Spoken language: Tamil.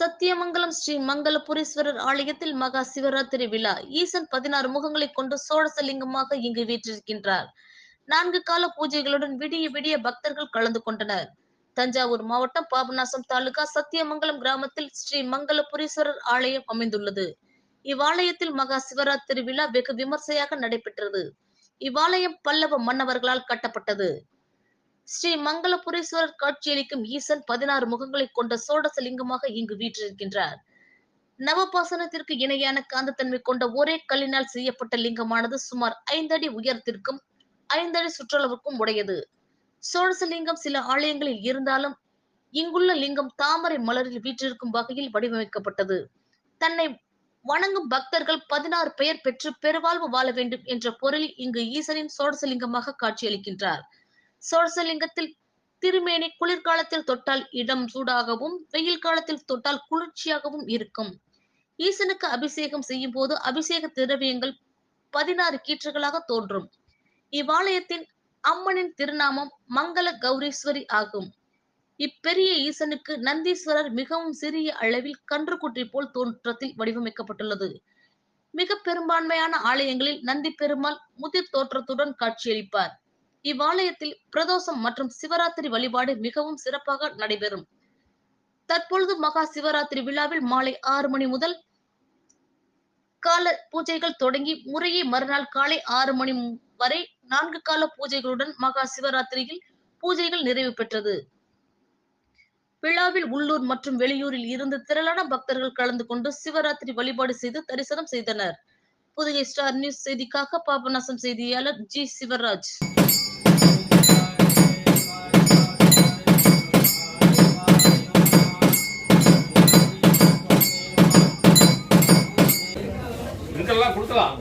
சத்தியமங்கலம் ஸ்ரீ மங்களபுரீஸ்வரர் ஆலயத்தில் மகா சிவராத்திரி விழா. ஈசன் பதினாறு முகங்களை கொண்டு சோழசலிங்கமாக இங்கு வீற்றிருக்கின்றார். நான்கு கால பூஜைகளுடன் விடிய விடிய பக்தர்கள் கலந்து கொண்டனர். தஞ்சாவூர் மாவட்டம் பாபநாசம் தாலுகா சத்தியமங்கலம் கிராமத்தில் ஸ்ரீ மங்களபுரீஸ்வரர் ஆலயம் அமைந்துள்ளது. இவ்வாலயத்தில் மகா சிவராத்திரி விழா வெகு விமர்சையாக நடைபெற்றது. இவ்வாலயம் பல்லவ மன்னவர்களால் கட்டப்பட்டது. ஸ்ரீ மங்களபுரீஸ்வரர் காட்சியளிக்கும் ஈசன் பதினாறு முகங்களை கொண்ட சோடசலிங்கமாக இங்கு வீற்றிருக்கின்றார். நவபாசனத்திற்கு இணையான காந்தத்தன்மை கொண்ட ஒரே கல்லினால் செய்யப்பட்ட லிங்கமானது சுமார் ஐந்தடி உயரத்திற்கும் ஐந்தடி சுற்றளவுக்கும் உடையது. சோழசலிங்கம் சில ஆலயங்களில் இருந்தாலும் இங்குள்ள லிங்கம் தாமரை மலரில் வீற்றிருக்கும் வகையில் வடிவமைக்கப்பட்டது. தன்னை வணங்கும் பக்தர்கள் பதினாறு பெயர் பெற்று பெருவாழ்வு வாழ வேண்டும் என்ற பொருளில் இங்கு ஈசனின் சோழசலிங்கமாக காட்சியளிக்கின்றார். சோழசலிங்கத்தில் திருமேனி குளிர்காலத்தில் தொட்டால் இடம் சூடாகவும் வெயில் காலத்தில் தொட்டால் குளிர்ச்சியாகவும் இருக்கும். ஈசனுக்கு அபிஷேகம் செய்யும் போது அபிஷேக திரவியங்கள் பதினாறு கீற்றுகளாக தோன்றும். இவ்வாலயத்தின் அம்மனின் திருநாமம் மங்கள கௌரீஸ்வரி ஆகும். இப்பெரிய ஈசனுக்கு நந்தீஸ்வரர் மிகவும் சிறிய அளவில் கன்றுக்குட்டி போல் தோற்றத்தில் வடிவமைக்கப்பட்டுள்ளது. மிக பெரும்பான்மையான ஆலயங்களில் நந்தி பெருமாள் முதிர் தோற்றத்துடன் காட்சியளிப்பார். இவ்வாலயத்தில் பிரதோஷம் மற்றும் சிவராத்திரி வழிபாடு மிகவும் சிறப்பாக நடைபெறும். தற்பொழுது மகா சிவராத்திரி விழாவில் மாலை ஆறு மணி முதல் கால பூஜைகள் தொடங்கி முறையே மறுநாள் காலை ஆறு மணி வரை நான்கு கால பூஜைகளுடன் மகா சிவராத்திரியில் பூஜைகள் நிறைவு பெற்றது. விழாவில் உள்ளூர் மற்றும் வெளியூரில் இருந்து திரளான பக்தர்கள் கலந்து கொண்டு சிவராத்திரி வழிபாடு செய்து தரிசனம் செய்தனர். புதுகை ஸ்டார் நியூஸ் செய்திக்காக பாபநாசம் செய்தியாளர் ஜி சிவராஜ். இங்கெல்லாம் கொடுக்கலாம்.